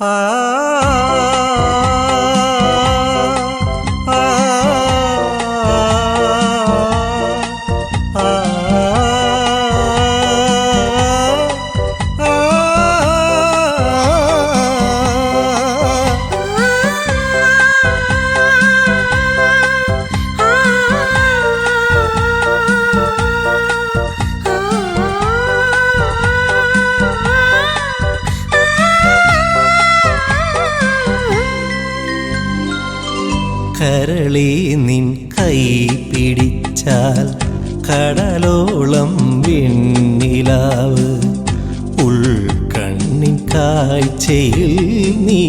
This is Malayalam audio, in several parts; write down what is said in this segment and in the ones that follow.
ആ കരളി നിൻ കൈ പിടിച്ചാൽ കടലോളം വെണ്ണിലാവ്. ഉൾക്കണ്ണിൻ കാഴ്ചയിൽ നീ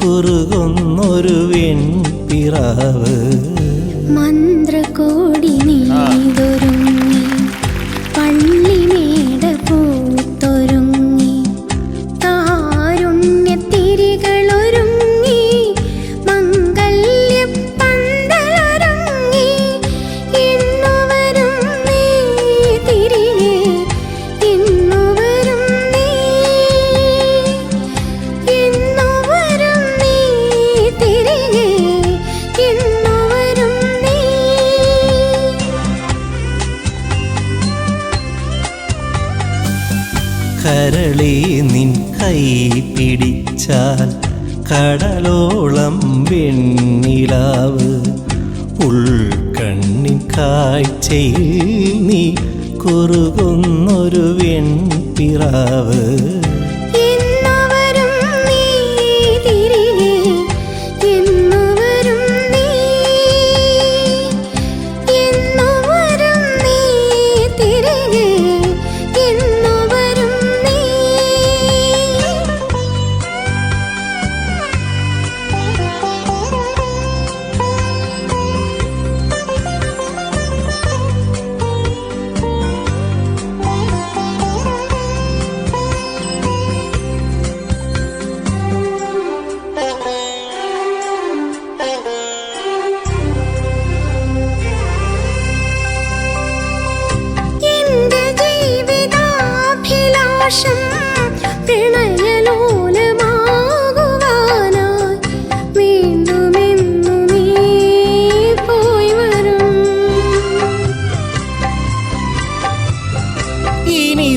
കുറുകൊന്നൊരു വെൺപിറാവ്. മന്ത്രകോടി നീതൊരുങ്ങി പള്ളിമേട പൂത്തൊരുങ്ങി കടലോളം വെണ്ണിലാവ്. ഉൾക്കണ്ണിൻ കാഴ്ചയിൽ നീ കുറുകുന്നൊരു വെൺപിറാവ്.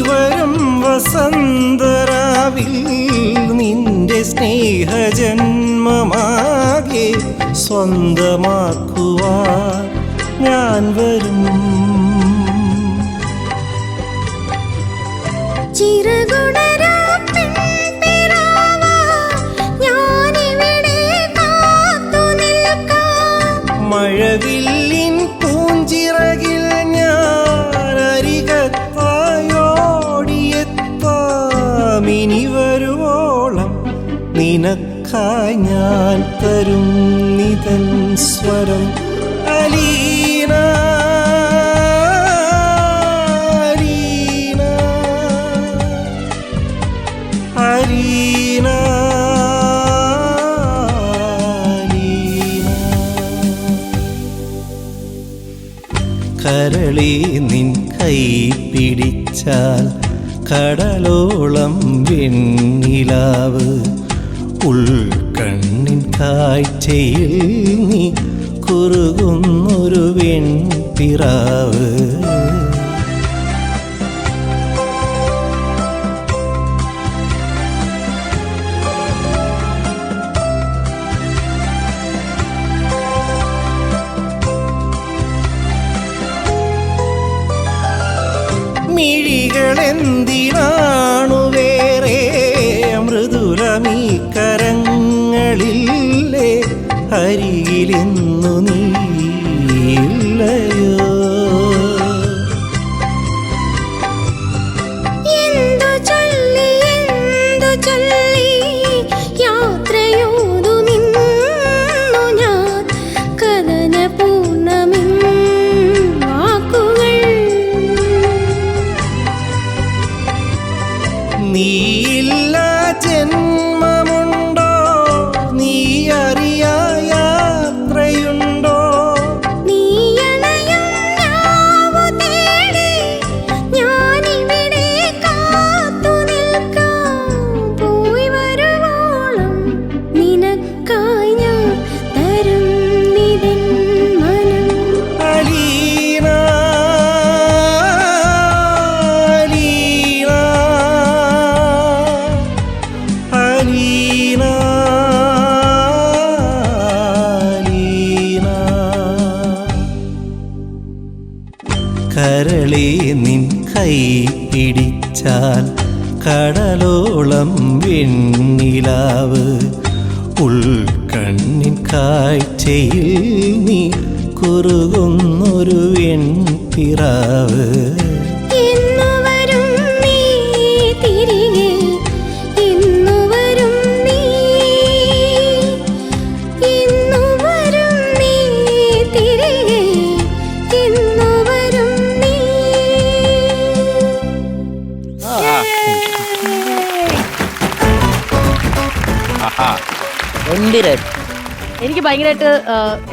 വരും വസന്തരാവിൽ നിന്റെ സ്നേഹജന്മമാകെ സ്വന്തമാക്കുവാൻ ഞാൻ വരും. ചിറകുടരാ പെൺപിറാവാ, ഞാൻ തരും നിതൻ സ്വരം അലീന. അലീന. അലീന. കരളി നിൻ കൈ പിടിച്ചാൽ കടലോളം വെണ്ണിലാവ് ഉൾക്കണ്ണിൻ കാഴ്ചയിൽ നീ കുറുകുന്നൊരു വെൺപിറാവ്. മിഴികളെന്തിനാണു വേറെ? മൃദുലമീ അരികിലെന്നു നീ എന്തു കരളെ നിൻ കൈ പിടിച്ചാൽ കടലോളം വെണ്ണിലാവ്. ഉൾക്കണ്ണിൻ കാഴ്ചയിൽ നീ കുറുകുന്നൊരു വെൺപിറാവ്. എനിക്ക് ഭയങ്കരമായിട്ട്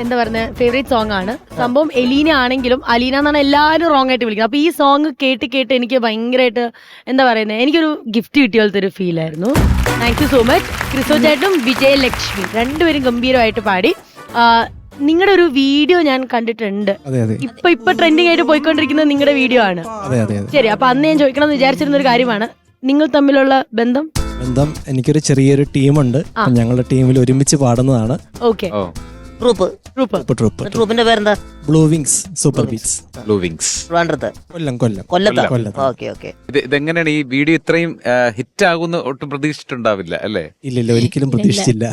എന്താ പറയുക ഫേവറേറ്റ് സോങ് ആണ്. സംഭവം എലീന ആണെങ്കിലും അലീന എന്നാണ് എല്ലാവരും റോങ് ആയിട്ട് വിളിക്കുന്നത്. അപ്പൊ ഈ സോങ് കേട്ട് കേട്ട് എനിക്ക് ഭയങ്കരമായിട്ട് എന്താ പറയുന്നത് എനിക്കൊരു ഗിഫ്റ്റ് കിട്ടിയ പോലത്തെ ഒരു ഫീൽ ആയിരുന്നു. താങ്ക് യു സോ മച്ച് ക്രിസോ ചേട്ടും വിജയലക്ഷ്മി രണ്ടുപേരും ഗംഭീരമായിട്ട് പാടി. നിങ്ങളുടെ ഒരു വീഡിയോ ഞാൻ കണ്ടിട്ടുണ്ട്. അതെ അതെ. ഇപ്പൊ ഇപ്പൊ ട്രെൻഡിങ് ആയിട്ട് പോയിക്കൊണ്ടിരിക്കുന്നത് നിങ്ങളുടെ വീഡിയോ ആണ്. അതെ അതെ അതെ. ശരി അപ്പൊ അന്ന് ഞാൻ ചോദിക്കണം എന്ന് വിചാരിച്ചിരുന്ന ഒരു കാര്യമാണ്. നിങ്ങൾ തമ്മിലുള്ള ബന്ധം? ബന്ധം എനിക്കൊരു ചെറിയൊരു ടീമുണ്ട്. അപ്പം ഞങ്ങളുടെ ടീമിൽ ഒരുമിച്ച് പാടുന്നതാണ്. ഓക്കെ. ഓ. ട്രൂപ്പ്. Group troupe troupe. ട്രൂപ്പിന്റെ പേരെന്താ? Blue wings super beats. Blue wings. ട്രിവാൻഡ്രത്ത്. കൊല്ലം കൊല്ലം. കൊല്ലത്ത്? കൊല്ലത്ത്. Okay okay. ഇത് ഇതെങ്ങനെയാണ്? ഈ വീഡിയോ ഇത്രയും ഹിറ്റ് ആകുന്ന ഒട്ടും പ്രതീക്ഷിച്ചിട്ടുണ്ടാവില്ല അല്ലേ? ഇല്ലില്ല ഒരിക്കലും പ്രതീക്ഷിച്ചില്ല.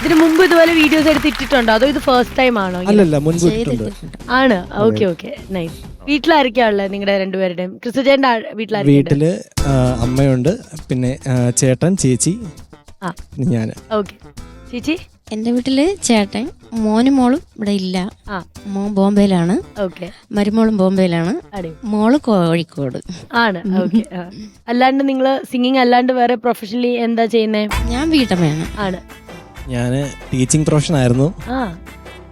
ഇതിനു മുമ്പ് ഇതുപോലെ വീഡിയോസ് എടുത്തിട്ടുണ്ടോ അതോ ഇത് ഫസ്റ്റ് ടൈം ആണോ അല്ലല്ല മുൻപ് ഇട്ടിട്ടുണ്ട്. ആണ്. Okay okay. നൈസ് വീട്ടിലായിരിക്കാ ഉള്ളത് നിങ്ങളുടെ രണ്ടുപേരുടെയും ക്രിസ്തുജേന്റെ വീട്ടിലായിരിക്കും വീട്ടിൽ ആ, അമ്മയുണ്ട്. പിന്നെ ആ, ചേട്ടൻ ചേച്ചി ആ. പിന്നെ ഞാൻ. ഓക്കെ. ചേച്ചി? എന്റെ വീട്ടിൽ ചേട്ടൻ മോനും മോളും ഇവിടെ ഇല്ല. ആ. മോൻ ബോംബെയിലാണ്. ഓക്കെ. മരുമോളും ബോംബെയിലാണ്. അടി മോൾ കോഴിക്കോട്. ആണ്. ഓക്കെ. അല്ലാണ്ട് നിങ്ങൾ സിംഗിങ് അല്ലാണ്ട് വേറെ പ്രൊഫഷണലി എന്താ ചെയ്യുന്നേ? ഞാൻ വീട്ടമ്മയാണ്. ആണ്. ഞാൻ ടീച്ചിങ് പ്രൊഫഷൻ ആയിരുന്നു. ആ.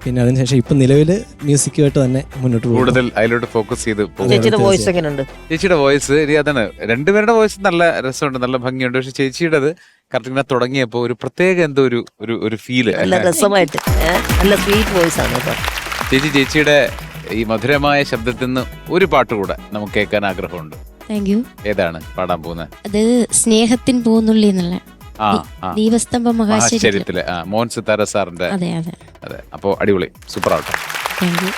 പിന്നെ അതിനുശേഷം ഇപ്പൊ നിലവിൽ മ്യൂസിക്കുമായിട്ട് തന്നെ മുന്നോട്ട് പോകും കൂടുതൽ അതിലോട്ട് ഫോക്കസ് ചെയ്ത് പോകും ചേച്ചിയുടെ വോയിസ് എങ്ങനെയുണ്ട് ചേച്ചിയുടെ വോയിസ് അതാണ്. രണ്ടുപേരുടെ വോയിസ് നല്ല രസമുണ്ട് നല്ല ഭംഗിയുണ്ട്. പക്ഷെ ചേച്ചിയുടേത് കറക്റ്റ് ഇങ്ങനെ തുടങ്ങിയപ്പോ ഒരു പ്രത്യേക എന്തോ ഒരു ഒരു ഒരു ഫീൽ നല്ല രസമായിട്ട് ഏ? നല്ല സ്വീറ്റ് വോയിസ് ആണ് കേട്ടോ. ചേച്ചി ചേച്ചിയുടെ ഈ മധുരമായ ശബ്ദത്തിൽ നിന്ന് ഒരു പാട്ട് കൂടെ നമുക്ക് കേൾക്കാൻ ആഗ്രഹമുണ്ട്. താങ്ക് യു ഏതാണ് പാടാൻ പോകുന്നത്? അത് സ്നേഹത്തിൻ പൂന്നുള്ളി എന്നുള്ള ദീപസ്തംഭം ആ മോഹൻ സിത്താര സാറിന്റെ അതെ അതെ. അതെ. അപ്പോ അടിപൊളി. സൂപ്പർ ആവട്ടെ താങ്ക് യു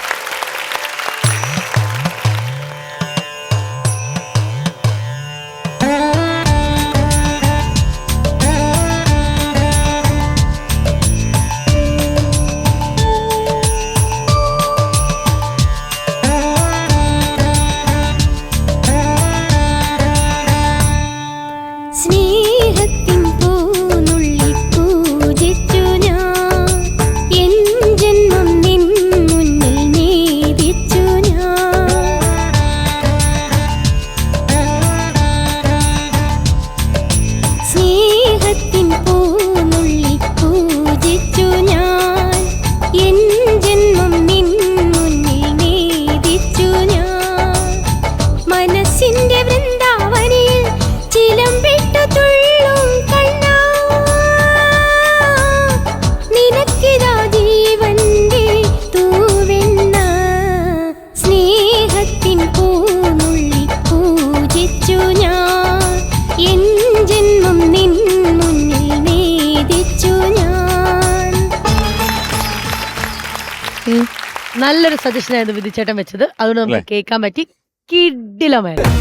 നല്ലൊരു സജഷൻ ആയിരുന്നു വിധിച്ചേട്ടൻ വെച്ചത്. അതുകൊണ്ട് നമുക്ക് കേൾക്കാൻ പറ്റി കിഡിലമായിരുന്നു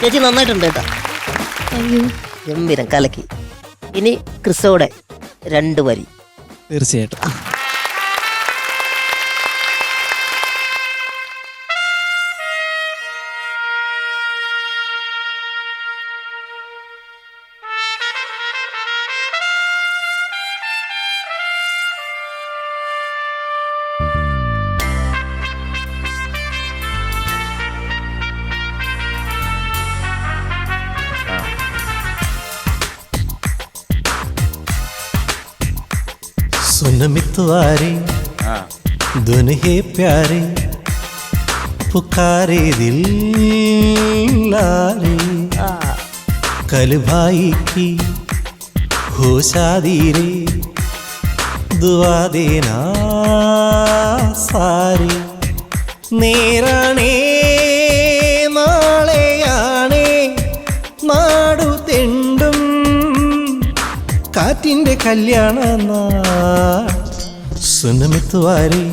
ചേച്ചി നന്നായിട്ടുണ്ട് കേട്ടോ. ഗംഭീരം കലക്കി. ഇനി ക്രിസോടെ രണ്ട് വരി. തീർച്ചയായിട്ടും. सुन मितवारे दुन हे प्यारे पुकारे दिल लारे कल भाई की हो शादी रे दुआ देना सारे नेरा नेरा കാറ്റിന്റെ കല്യാണ സുനമിത്വാരി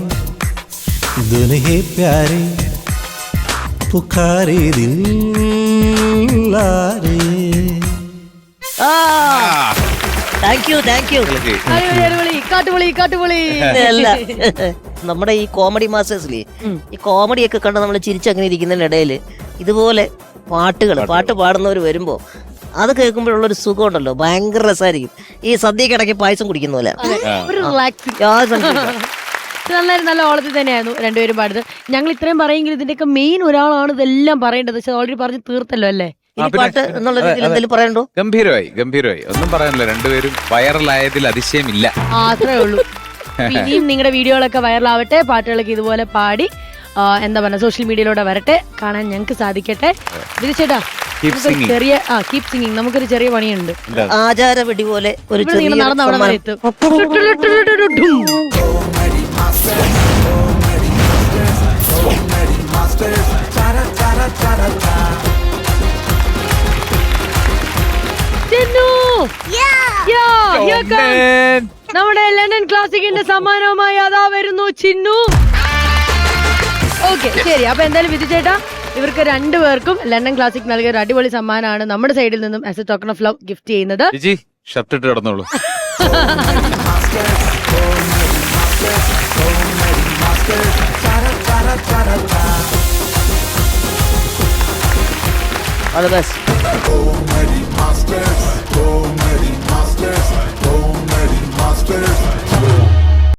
ദുനഹേ പ്യാരി പുക്കാരേ ദില്ലാരേ. താങ്ക് യു താങ്ക് യു അല്ല നമ്മുടെ ഈ കോമഡി മാസ്റ്റേഴ്സിലേ ഈ കോമഡി ഒക്കെ കണ്ട് നമ്മൾ ചിരിച്ചങ്ങനെ ഇരിക്കുന്നതിനിടയിൽ ഇതുപോലെ പാട്ടുകൾ പാട്ട് പാടുന്നവർ വരുമ്പോ അത് കേൾക്കുമ്പോഴുള്ളൊരു സുഖം ഉണ്ടല്ലോ ഭയങ്കര രസമായിരിക്കും ഈ സദ്യക്കിടയ്ക്ക് പായസം കുടിക്കുന്ന പോലെ. ഒരു റിലാക്സ് യാതൊരു സംശയവുമില്ല. നന്നായി നല്ല ഓളത്തിൽ തന്നെയായിരുന്നു രണ്ടുപേരും പാടുന്നത് ഞങ്ങൾ ഇത്രയും പറയുമെങ്കിൽ ഇതിന്റെയൊക്കെ മെയിൻ ഒരാളാണ് ഇതെല്ലാം പറയേണ്ടത്. പക്ഷെ ഓൾറെഡി പറഞ്ഞ് തീർത്തല്ലോ അല്ലേ? ആ, ഇനി പിന്നെ- പാട്ട് എന്നുള്ള രീതിയിൽ അതെ, എന്തെങ്കിലും പറയണ്ടോ ഗംഭീരമായി ഗംഭീരമായി. ഒന്നും പറയാനില്ല. രണ്ടുപേരും വൈറലായതിൽ അതിശയമില്ല. ആ, അത്രേ ഉള്ളൂ. അപ്പൊ ഇനിയും നിങ്ങളുടെ വീഡിയോകളൊക്കെ വൈറലാവട്ടെ. പാട്ടുകളൊക്കെ ഇതുപോലെ പാടി എന്താ പറയുക സോഷ്യൽ മീഡിയയിലൂടെ വരട്ടെ. കാണാൻ ഞങ്ങൾക്ക് സാധിക്കട്ടെ. ചേട്ടാ Keep singing. ചെറിയ ആ കീപ് സിംഗിങ് നമുക്കൊരു ചെറിയ പണിയുണ്ട്. ആചാര വെടി പോലെ ഒരു നടന്ന് അവിടെ വരെ എത്തും നമ്മുടെ ലണ്ടൻ ക്ലാസിക്കിന്റെ സമ്മാനവുമായി അതാ വരുന്നു ചിന്നു. ഓക്കെ ശരി. അപ്പൊ എന്തായാലും വിധി ചേട്ടാ ഇവർക്ക് രണ്ടുപേർക്കും ലണ്ടൻ ക്ലാസിക് നൽകിയ ഒരു അടിപൊളി സമ്മാനമാണ് നമ്മുടെ സൈഡിൽ നിന്നും as a token of love gift ചെയ്യുന്നത്. ഷർട്ട് ഇട്ട് കിടന്നോളൂ. All masters, masters.